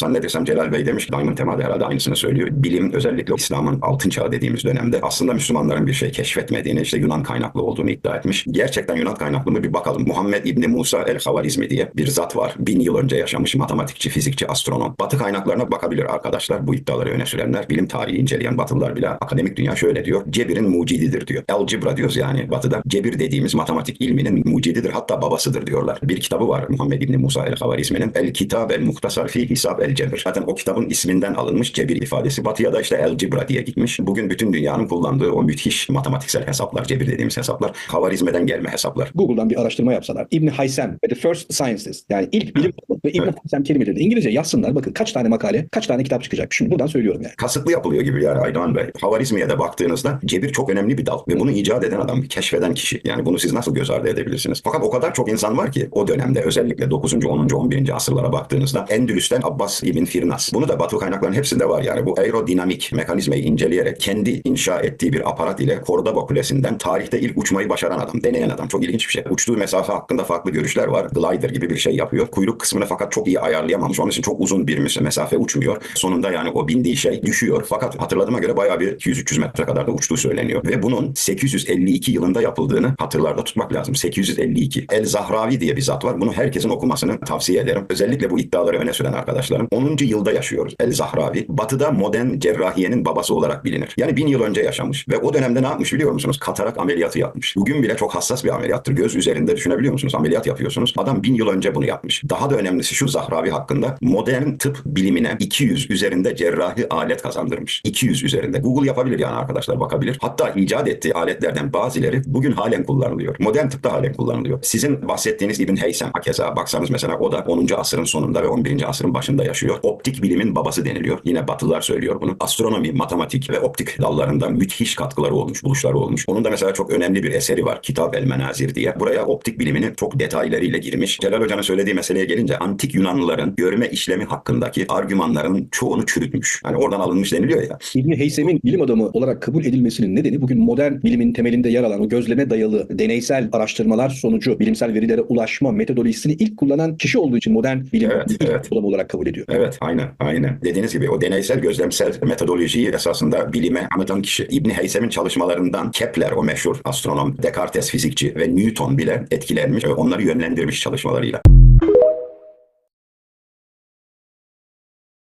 Zannedersem Celal Bey demiş ki Diamond Tema'da herhalde aynısını söylüyor. Bilim özellikle İslam'ın altın çağı dediğimiz dönemde aslında Müslümanların bir şey keşfetmediğini işte Yunan kaynaklı olduğunu iddia etmiş. Gerçekten Yunan kaynaklı mı bir bakalım. Muhammed İbni Musa el-Havarizmi diye bir zat var. Bin yıl önce yaşamış matematikçi, fizikçi, astronom. Batı kaynaklarına bakabilir arkadaşlar. Bu iddiaları öne sürenler. Bilim tarihi inceleyen Batılılar bile akademik dünya şöyle diyor. Cebir'in mucididir diyor. Algebra diyoruz yani Batı'da. Cebir dediğimiz matematik ilminin mucididir hatta babasıdır diyorlar. Bir kitabı var Muhammed İbni Musa el-Havarizmi'nin. El Kitab el Muhtasar fi Hisab el Cebir. Zaten o kitabın isminden alınmış cebir ifadesi. Batıya da işte Algebra diye gitmiş. Bugün bütün dünyanın kullandığı o müthiş matematiksel hesaplar, cebir dediğimiz hesaplar, Havarizm'den gelme hesaplar. Google'dan bir araştırma yapsalar. İbn Haysem ve The First Sciences yani ilk bilim ve İbn Evet. Haysem kelimeleri de İngilizce yazsınlar. Bakın kaç tane makale, kaç tane kitap çıkacak. Şimdi buradan söylüyorum yani. kasıtlı yapılıyor gibi yani Aydoğan Bey. Havarizmiye de baktığınızda cebir çok önemli bir dal ve bunu icat eden adam, keşfeden kişi. Yani bunu siz nasıl göz ardı edebilirsiniz? Fakat o kadar çok insan var ki o dönemde özellikle 9. 10. 11. asırlara baktığınızda Endülüs'ten Abbas İbn Firnas. Bunu da Batı kaynaklarının hepsinde var yani. Bu aerodinamik mekanizmayı inceleyerek kendi inşa ettiği bir aparat ile Cordoba Kulesi'nden tarihte ilk uçmayı başaran adam, deneyen adam. Çok ilginç bir şey. Uçtuğu mesafe hakkında farklı görüşler var. Glider gibi bir şey yapıyor. Kuyruk kısmını fakat çok iyi ayarlayamamış. Onun için çok uzun bir mes- mesafe uçmuyor. Sonunda yani o bindiği şey düşüyor. Fakat hatırladığıma göre bayağı bir 200-300 metre kadar da uçtuğu söyleniyor. Ve bunun 852 yılında yapıldığını hatırlarda tutmak lazım. 852. El Zahravi diye bir zat var. Bunu herkesin okumasını tavsiye ederim. Özellikle bu iddiaları öne süren arkadaşlarım. 10. yılda yaşıyoruz. El Zahravi. Batı'da modern cerrahiyenin babası olarak bilinir. Yani bin yıl önce yaşamış. Ve o dönemde ne yapmış biliyor musunuz? Katarak ameliyatı yapmış. Bugün bile çok hassas bir ameliyattır. Göz üzerinde düşünebiliyor musunuz? Ameliyat yapıyorsunuz. Adam bin yıl önce bunu yapmış. Daha da önemlisi şu Zahravi hakkında modern tıp bilimine 200 üzerinde cerrahi alet kazandırmış. 200 üzerinde. Google yapabilir yani arkadaşlar bakabilir. Hatta icat ettiği aletlerden bazıları bugün halen kullanılıyor. Modern tıpta halen kullanılıyor. Sizin bahsettiğiniz İbn Heysem keza baksanız mesela o da 10. asırın sonunda ve 11. asırın başında yaşıyor. Optik bilimin babası deniliyor. Yine Batılılar söylüyor bunu. Astronomi, matematik ve optik dallarında müthiş katkıları olmuş, buluşları olmuş. Onun da mesela çok önemli bir eseri var. Kitab el Menazir diye. Buraya optik bilimini çok detaylarıyla girmiş. Celal Hoca'nın söylediği meseleye gelince antik Yunanlıların görme işlemi hakkındaki argümanların çoğunu çürütmüş. Hani oradan alınmış deniliyor ya. İbn Heysem'in bilim adamı olarak kabul edilmesinin nedeni bugün modern bilimin temelinde yer alan o gözleme dayalı deneysel araştırmalar sonucu bilimsel verilere ulaşma metodolojisini ilk kullanan kişi olduğu için modern bilim Evet, evet. adamı olarak kabul ediyor. Evet aynen aynen. Dediğiniz gibi o deneysel gözlemsel metodolojiyi esasında bilime anlatan kişi. İbni Heysem'in çalışmalarından Kepler o meşhur astronom, Descartes fizikçi ve Newton bile etkilenmiş ve onları yönlendirmiş çalışmalarıyla.